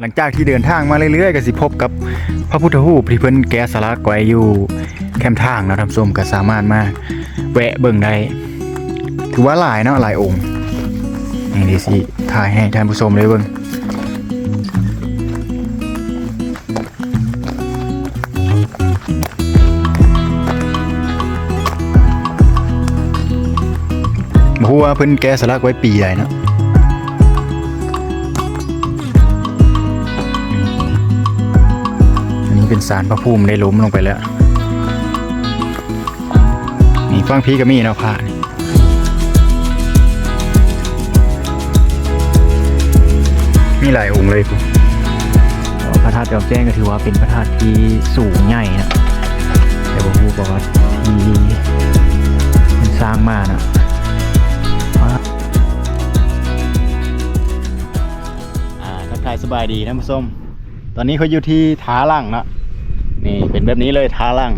หลังจากที่เดินทางมาเรื่อยๆก็สิพบกับพระพุทธรูปที่เพิ่นแกะสลักไว้อยู่แคมทางนะท่านผู้ชมก็สามารถมาแวะเบิ่งได้ถือว่าหลายเนาะหลายองค์นี่ดี๋ยวสิถ่ายให้ท่านผู้ชมเลยเบิ่งบ่ฮู้ว่าเพิ่นแกะสลักไว้ปีใดเนาะ เป็นสารพระภูมิได้ล้มลงไปแล้ว นี่ฟังพี่ก็มีนะพระนี่มีหลายองค์เลยคุณพระธาตุจอมแจ้งก็ถือว่าเป็นพระธาตุที่สูงใหญ่นะแต่ผมรู้บอกว่าที่มันสร้างมานะอาทักทายสบายดีท่านผู้ชมตอนนี้เขาอยู่ที่ท้าล่างนะ นี่เป็นแบบนี้เลยทาล่าง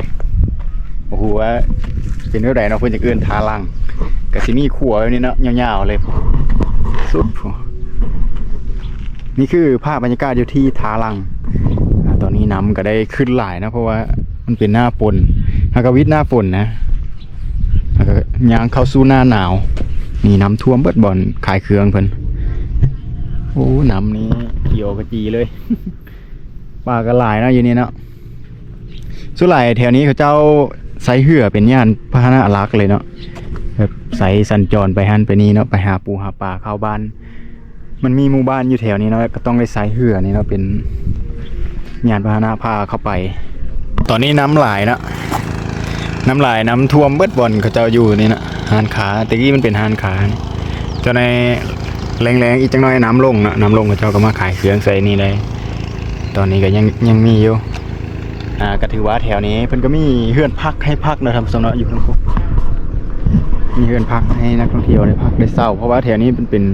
โอ้โหว่าเป็นเท่าไหร่เนาะเพื่อนจะเอื้อนทาล่างกะสิมีขัวแบบนี้เนาะยาวๆเลยสุดนี่คือภาพบรรยากาศอยู่ที่ทาล่างตอนนี้น้ำก็ได้ขึ้นหลายนะเพราะว่ามันเป็นหน้าฝนฮากาวิทหน้าฝนนะแล้วก็ยางเข้าสู่หน้าหนาว นี่น้ำท่วมเบิดบ่อนขายเครื่องเพิ่นโอ้น้ำนี้เขียวกระจีเลยปลากระหลายเนาะอยู่นี่เนาะ ส่วนหลายแถวนี้เขาเจ้าใส่เหือเป็นย่านพาหนะลักเลยเนาะแบบใส่สัญจรไปหันไปนี่เนาะไปหาปูหาปลาเข้าบ้าน มันมีหมู่บ้านอยู่แถวนี้เนาะก็ต้องได้ใส่เหือนี่เนาะเป็นยานพาหนะพาเข้าไป ตอนนี้น้ำหลายเนาะน้ำหลายน้ำท่วมเบิดบ่อนเขาเจ้าอยู่นี่นะหานขาต่กี้มันเป็นหานขาเจ้าในแรงๆอีกจังน้อยน้ำลงเนาะน้ำลงเขาเจ้าก็มาขายเครื่องใส่นี่เลย ตอนนี้ก็ยังยังมีอยู่ อ่าก็ถือว่าแถวนี้เพิ่นก็มีเฮือนพักให้พักนะครับสำหรับอยู่ทั้งคู่มีเฮือนพักให้นักท่องเที่ยวได้พักได้เศร้าเพราะว่าแถวนี้เป็นเป็น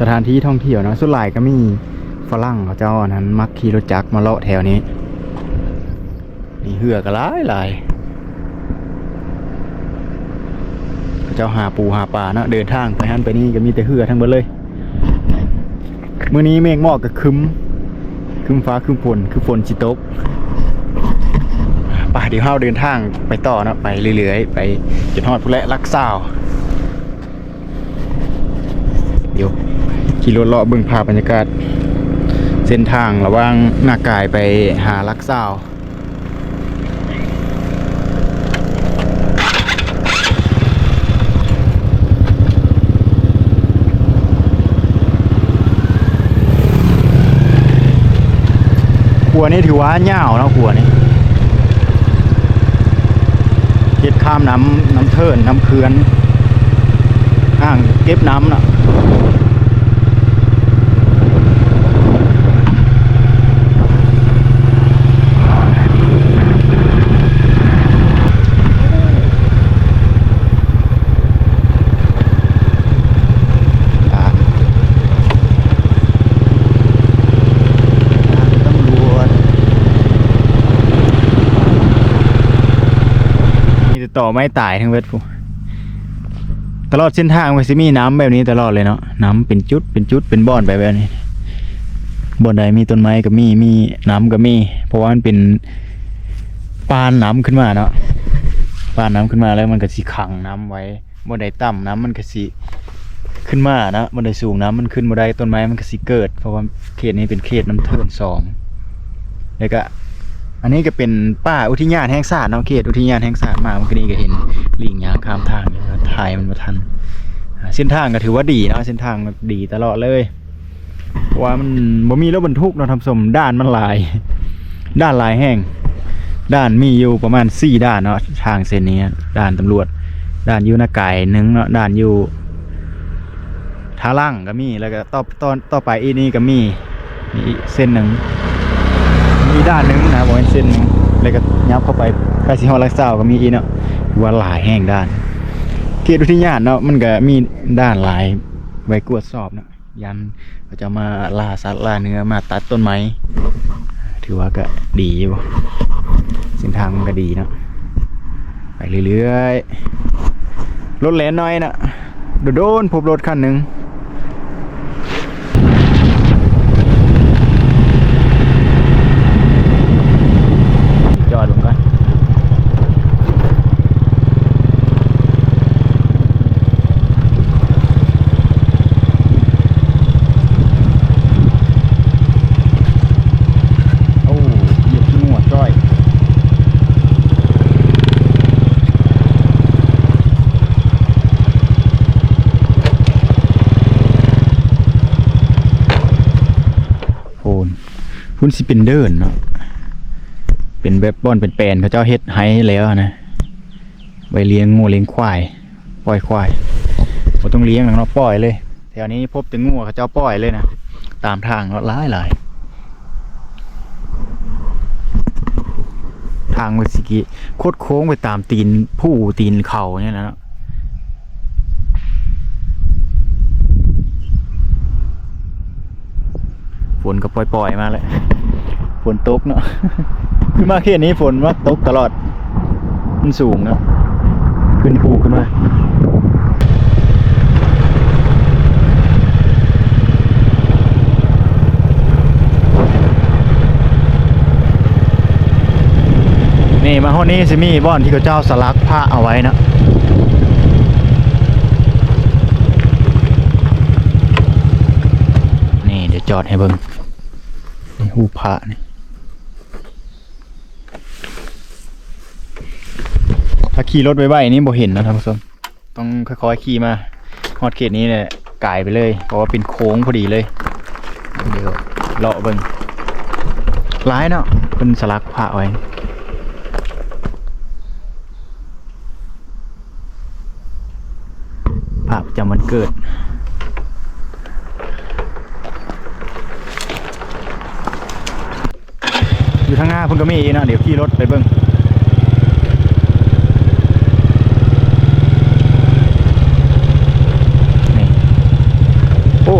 สถานที่ท่องเที่ยวนะส่วนหลายก็มีฝรั่งเขาเจ้านั้นมักขี่รถจักรมาเลาะแถวนี้นี่เหือก็หลายหลายเจ้าหาปูหาปลาเนาะเดินทางไปหันไปนี่ก็มีแต่เหือทั้งหมดเลยมื้อนี้เมฆหมอกก็คึมคึมฟ้าคึมฝนคือฝนสิตก ปเดี๋ยวเฮาเดินทางไปต่อนะไปเรื่อยๆ ไปจนฮอดพุและลักซาวเดี๋ยวขี่รถเลาะเบิ่งภาพบรรยากาศ เส้นทางระหว่างหน้ากายไปหาลักซาวขัวนี่ถือว่าเงาวเนาะขัวนี่ เก็บข้ามน้ำน้ำเทินน้ำเคือนอ่างเก็บน้ำน่ะอ่าตำรวจ มีแต่อไม่ตายทั้งเวทกูตลอดเส้นทางมันสิมีน้ำแบบนี้ตลอดเลยเนาะน้ำเป็นจุดเป็นจุดเป็นบ่อนไปแบบนี้บ่อนใดมีต้นไม้ก็มีมีน้ำก็มี เพราะว่ามันเป็นปานน้ำขึ้นมาเนาะปานน้ำขึ้นมาแล้วมันก็สิขังน้ำไว้บ่อนใดต่ำน้ำมันก็สิขึ้นมานะบ่อนใดสูงน้ำมันขึ้นบ่ได้ต้นไม้มันก็สิเกิด เพราะว่าเขตนี้เป็นเขตน้ำเทินสองแล้วก็ อันนี้ก็เป็นป่าอุทยานแห่งชาติเนาะเขตอุทยานแห่งชาติมาเมื่อกี้นี้ก็เห็นลิงยางข้ามทางถ่ายมันมาทันเส้นทางก็ถือว่าดีเนาะเส้นทางดีตลอดเลยเพราะว่ามันบ่มีรถบรรทุกเนาะทำสมด้านมันหลาย ด้านหลายแห่งด้านมีอยู่ประมาณสี่ด้านเนาะทางเส้นนี้ด้านตำรวจ ด้านยูนาไก่หนึ่งเนาะด้านอยู่ท่าล่างก็มีแล้วก็ต่อต่อต่อไปอีนี่ก็มีมีอีกเส้นหนึ่ง มีด้านหนึงนะบอกเป็นเส้นหนึงแล้วก็ยับเข้าไปใกล้สิฮอดลักซาวก็มีอีเนาะว่าหลายแห่งด้านเขตอุทยานเนาะมันก็มีด้านหลายไว้กวดสอบเนาะยันเขาจะมาล่าสัตว์ล่าเนื้อมาตัดต้นไม้ถือว่าก็ดีอยู่เส้นทางมันก็ดีเนาะไปเรื่อยๆรถแล่นน้อยนะโดนพบรถคันหนึ่ง นพุ่น สิเป็นเดินเนาะเป็นแบบบ่อนเป็นแปลนเขาเจ้าเฮ็ดให้แล้วนะไว้เลี้ยงงูเลี้ยงควายปล่อยควายบ่ต้องเลี้ยงหรอกเนาะปล่อยเลยแถวนี้พบแต่งูเขาเจ้าปล่อยเลยนะตามทางเนาะหลายหลายทางมันสิกิโคดโค้งไปตามตีนผู้ตีนเขาเนี่ยนะเนาะฝนก็ปล่อยๆมาเลย ฝนตกเนาะคือมาเขตนี้ฝนมาตกตลอด มันสูงเนาะขึ้นภูขึ้นมานี่มาห้องนี้สิมีบ่อนที่เขาเจ้าสลักผ้าเอาไว้นะนี่เดี๋ยวจอดให้เบิ่งนี่หูพระนี่ ถ้าขี่รถไวๆนี่บ่เห็นนะท่านผู้ชมต้องค่อยๆขี่มาฮอดเขตนี้เนี่ยกายไปเลย เพราะว่าเป็นโค้งพอดีเลยเดี๋ยวเลาะเบิ่งร้ายเนาะเป็นสลักพระไว้ภาพจำวันเกิดอยู่ทางหน้าเพิ่นก็มีเนาะเดี๋ยวขี่รถไปเบิ่ง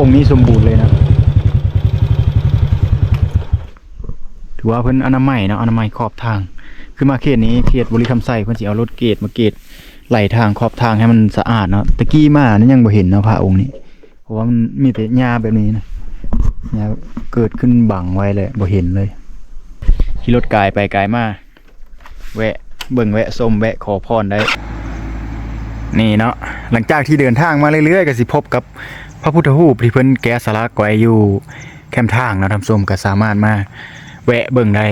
องค์นี้สมบูรณ์เลยนะ ถือว่าเพิ่นอนามัยนะอนามัยขอบทาง คือมาเขตนี้เขตบริคำไซเพิ่นสิเอารถเกตมาเกตไหลทางขอบทางให้มันสะอาดเนาะตะกี้มานี่ยังบ่เห็นเนาะพระองค์นี้เพราะว่ามันมีแต่หญ้าแบบนี้นะหญ้าเกิดขึ้นบังไว้เลยบ่เห็นเลยขี่รถกายไปกายมาแวะเบิ่งแวะส้มแวะขอพรได้ นี่เนาะหลังจากที่เดินทางมาเรื่อยๆก็สิพบกับ พระพุทธรูปที่เพิ่นแกะสลักไว้อยู่แคมทางเนาะท่านผู้ชมก็สามารถมาแวะเบิ่งได้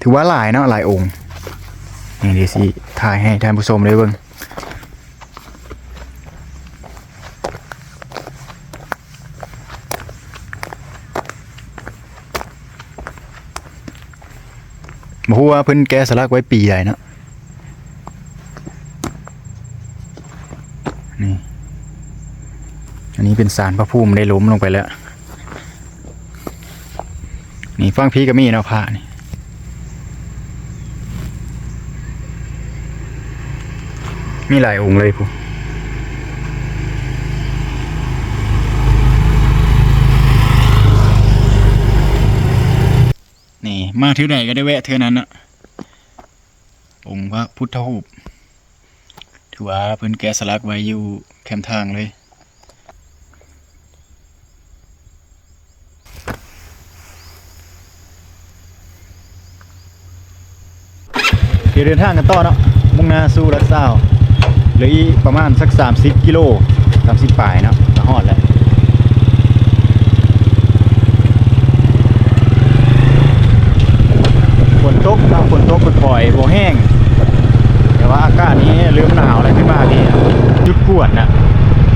ถือว่าหลายเนาะหลายองค์นี่เดี๋ยวสิถ่ายให้ท่านผู้ชมได้เบิ่งบ่ฮู้ว่าเพิ่นแกะสลักไว้ปีใดเนาะนี่ นี้เป็นสารพระภูมิได้ล้มลงไปแล้ว นี่ฟังพี่ก็มีเนาะพระนี่มีหลายองค์เลยผู้นี่มาเท่าใดก็ได้แวะเท่านั้นอะองค์พระพุทธรูปถือว่าเพิ่นแกะสลักไว้อยู่แคมทางเลย เดี๋ยวเดินทางกันต่อเนาะมุ่งหน้าสู่รัดเศร้าเหลืออีกประมาณสัก 30 กิโล 30ปลายเนาะจะฮอดแล้วฝนตกตามฝนตกปล่อยๆบ่แห้ง แต่ว่าอากาศนี้เริ่มหนาวอะไรขึ้นมาดีจุดปวดนะ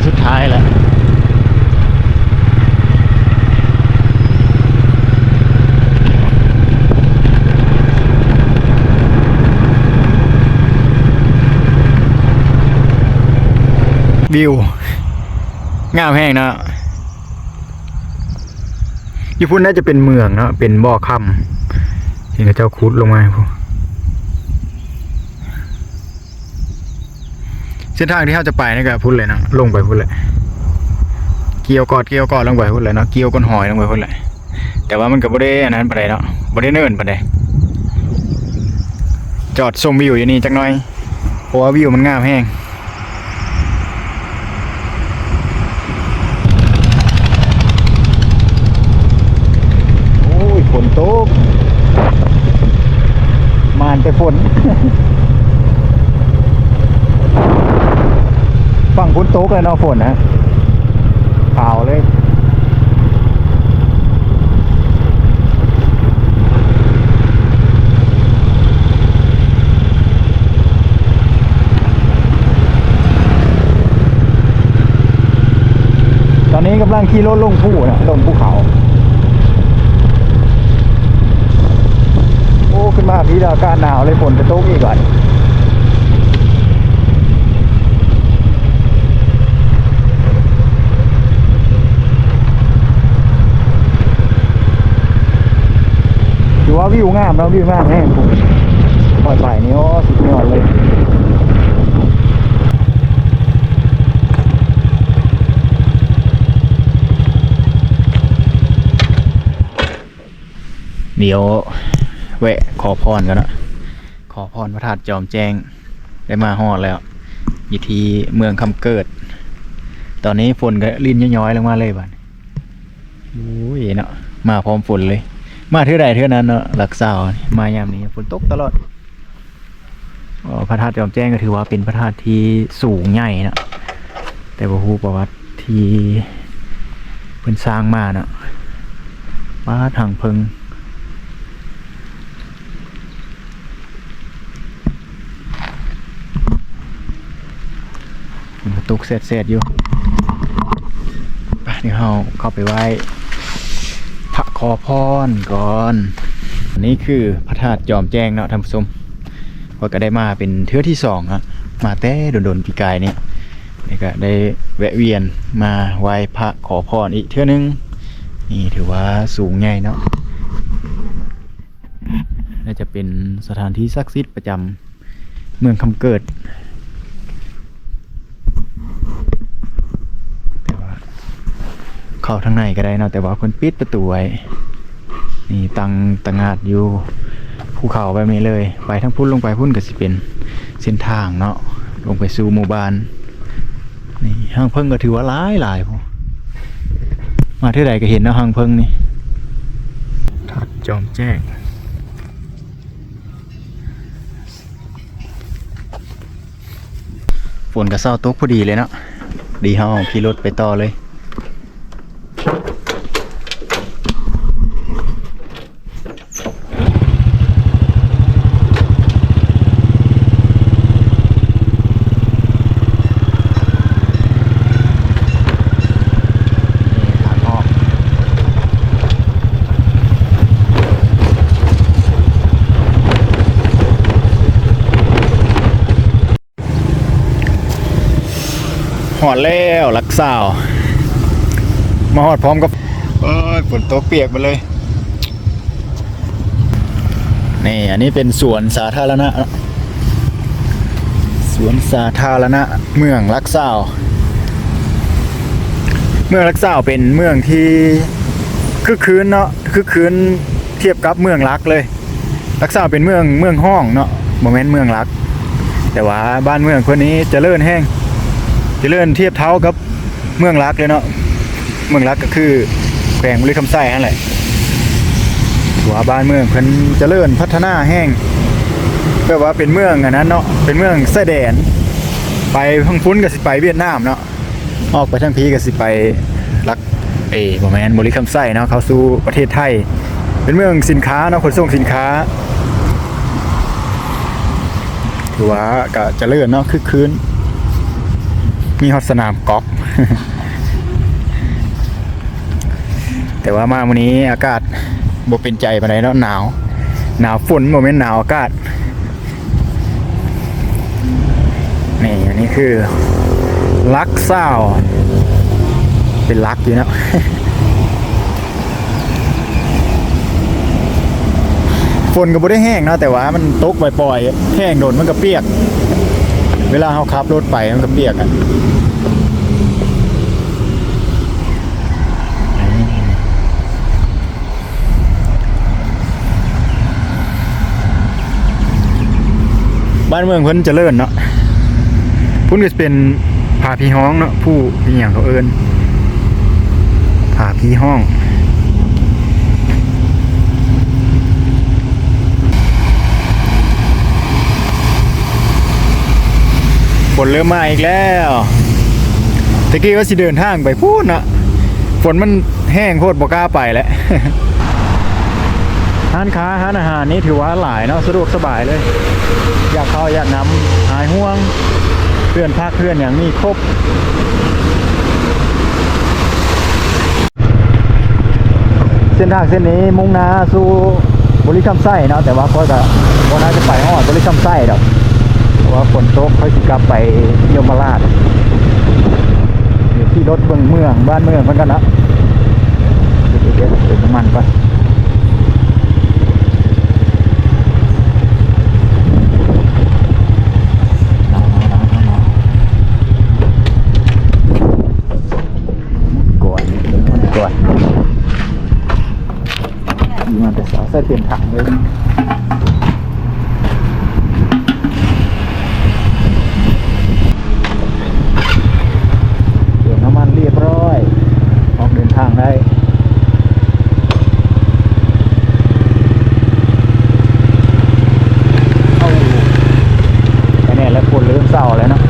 สุดท้ายแล้ว วิวงามแห้งเนาะญี่ปุ่นน่าจะเป็นเมืองเนาะเป็นบ่อคำที่เขาเจ้าคุดลงมาพวกเส้นทางที่เขาจะไปนี่ก็พุ่นเลยนะลงไปพุ่นเลย เกี่ยวกอดเกี่ยวกอดลงไปพุ่นเลยเนาะเกี่ยวก้นหอยลงไปพุ่นเลยแต่ว่ามันก็บ่ได้อันนั้นปานใดเนาะบ่ได้เนินปานใดจอดชมวิวอยู่นี่จักหน่อยเพราะว่าวิวมันงามแห้ง โอ้ยฝ นตกมานแต่ฝนฝั่งฝนตกเลยเนาะฝนนะเปล่าเลยตอนนี้กำลังขี่รถลงภูนะลงภูเขา ที่อากาศหนาวเลยฝนจะตกอีกก่อนถือว่าวิวงามแล้ววิวงามแน่ผมปล่อยไปนี่โอ้สุดยอดเลยเดี๋ยว แวะขอพรกันนะขอพรพระธาตุจอมแจ้งได้มาฮอดแล้วอยู่ที่เมืองคำเกิด ตอนนี้ฝนก็ลินย้อยๆลงมาเลยบ้านโอ้ยเนาะมาพร้อมฝนเลย มาเท่าใดเท่านั้นเนาะหลักสาวมายามนี้ฝนตกตลอดอพระธาตุจอมแจ้งก็ถือว่าเป็นพระธาตุที่สูงใหญ่เนาะแต่ว่าฮู้ประวัติที่เพิ่นสร้างมาเนาะป้าทางเพิง มันกระ ตุกเสร็จเสร็จอยู่ไปเดี๋ยวเราเข้าไปไหว้พระขอพรก่อนอันนี้คือพระธาตุจอมแจ้งเนาะท่านผู้ชมว่าก็ได้มาเป็นเทือที่สองอะมาแต่โดนๆปีกายเนี่ยนี่ก็ได้แวะเวียนมาไหว้พระขอพรอีกเทือนึงนี่ถือว่าสูงใหญ่เนาะน่าจะเป็นสถานที่ศักดิ์สิทธิ์ประจำเมืองคำเกิด แต่ว่า เข้าทางในก็ได้เนาะแต่ว่าคนปิดประตูไว้นี่ตังตังงาดอยู่ภูเขาแบบนี้เลย ไปทั้งพุ่นลงไปพุ่นก็สิเป็นเส้นทางเนาะลงไปสู่หมู่บ้านนี่ห้างเพิ่งก็ถือว่าหลายหลายพอมาเท่าใดก็เห็นเนาะห้างเพิ่งนี่ทัดจอมแจ้งฝนก็เศร้าตกพอดีเลยเนาะดีเฮาขี่รถไปต่อเลย หอดแล้วลักสาว มาหอดพร้อมกับเอ้ยฝนตกเปียกมาเลย นี่อันนี้เป็นสวนสาธารณะ สวนสาธารณะเมืองลักสาวเมืองลักษาวเป็นเมืองที่คือคืนเนาะคือคืนเทียบกับเมืองลักเลย ลักษาวเป็นเมืองเมืองห้องเนาะโมเมนต์เมืองลัก แต่ว่าบ้านเมืองคนนี้เจริญแห้ง เจริญเทียบเท่ากับเมืองลักเลยเนาะเมืองลักก็คือแขวงบุรีคำไส้นั่นแหละถือว่าบ้านเมืองเพิ่นเจริญพัฒนาแห้งแบบว่าเป็นเมืองอันนั้นเนาะเป็นเมืองแสแดน ไปพังฟุ้นก็สิไปเวียดนามเนาะออกไปทางพีก็สิไปรักเอ๋บ่แม่นบริคำไส้เนาะเขาสู่ประเทศไทย เป็นเมืองสินค้าเนาะขนส่งสินค้าถือว่าก็เจะเลื่อนเนาะคึกคืน มีฮอตสนามกอล์ฟแต่ว่ามาวันนี้อากาศบ่เป็นใจปานใดเนาะหนาว หนาวฝนโมเมนต์หนาวอากาศนี่อันนี้คือ ลักเศร้าเป็นลักอยู่นะฝนก็บ่ได้แห้งนะแต่ว่ามันตกปล่อยๆแห้งโดนมันก็เปียก เวลาเขาขับรถไปมันก็เปียกอะบ้านเมืองเพิ่นเจริญเนาะพุ่นก็จะเป็นผาพีห้องเนาะผู้อีหยังเขาเอินผาพีห้อง นเริ่มมาอีกแล้วตะกี้ว่าสิเดินทางไปพูดนะฝนมันแห้งโคตรบกล้าไปแล้วร้านค้าร้านอาหารนี่ถือว่าหลายเนาะสะดวกสบายเลย อยากเข้าอยากน้ำหายห่วงเพื่อนพักเพื่อนอย่างนี้ครบเส้นทางเส้นนี้มุ่งหน้าสู่บริคำไส้เนาะแต่ว่าก็จะวันน่าจะไปฮอดบริคำไส้ดอก เพราะว่าฝนตกค่อยสิกลับไปยมราชที่รถเมืองเมืองบ้านเมืองเพิ่นกันนะเดี๋ยวเดี๋ยวเดี๋ยวน้ำมันไปก่อนก่อนมีมันแต่สาวใส่เต็มถังเลย เติมน้ำมันเรียบร้อยออกเดินทางได้ เอาแค่นี้แล้วคนเริ่มเศร้าแล้วเนาะ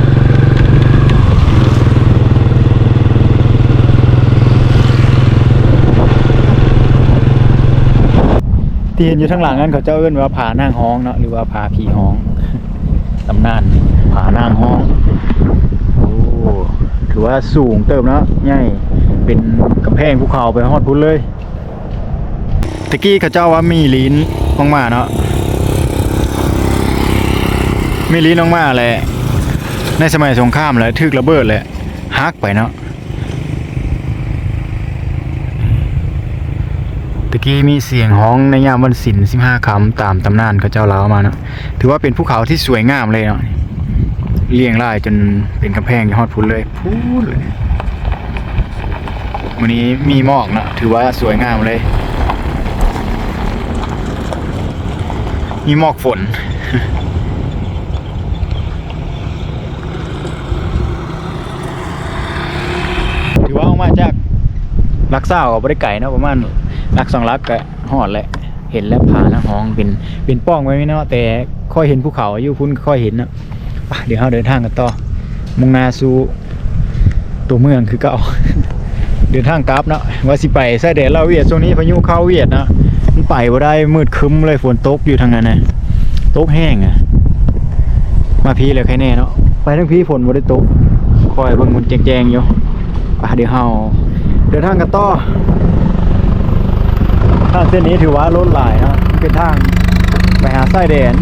ที่เห็นอยู่ทั้างหลังนั้นเขาเจ้าเอื้นว่าผานางห้องเนาะหรือว่าผาผีห้องตำนานผานางห้องโอ้ถือว่าสูงเติมเนาะใหญ่เป็นกำแพงภูเขาไปฮอดพุ้นเลยตะกี้เขาเจ้าว่ามีลิ้นออกมาเนาะมีลิ้นออกมาแหละในสมัยสงครามแหละทึกระเบิดแหละฮักไปเนาะ ตะกี้มีเสียงฮ้องในยามวันศิลสิบห้าคำตามตำนานเขาเจ้าเล่ามาเนาะถือว่าเป็นภูเขาที่สวยงามเลยเนาะเรียงรายจนเป็นกำแพงยอดพุนเลยพูดเลยวันนี้มีหมอกนะถือว่าสวยงามเลย มีหมอกฝนถือว่าออกมาจากลักซ่ากับบริไก่นะประมาณ ลักสองลักก็หอดแหละ เห็นแล้วผ่านนะห้องเป็นเป็นป้องไว้ไม่เนาะแต่ค่อยเห็นภูเขาอยู่พุ่นค่อยเห็นนะเดี๋ยวเราเดินทางกันต่อมุ่งนาสู่ตัวเมืองคือเก่าเดินทางกลับเนาะว่าสิไปไส้แดดลาเวียดช่วงนี้พายุเข้าเวียดนะมันไปบ่ได้มืดคึ้มเลยฝนตกอยู่ทางนั้นนะตกแห้งอะ มาพีเลยใครแน่เนาะไปทั้งพีฝนบ่ได้ตกคอยเบิ่งมันแจงๆอยู่ไปเดี๋ยวเฮาเดินทางกันต่อ ทางเส้นนี้ถือว่ารถหลายนะเป็นทางไปหาไส้แดน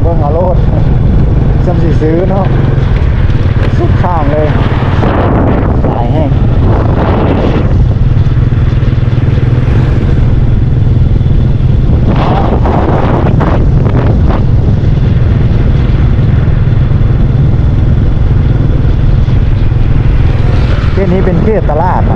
เบิ้งเอาโลดจำสีซื้อเนาะสุดข้างเลยสายแห้งเส้นนี้เป็นเขตตลาดนะ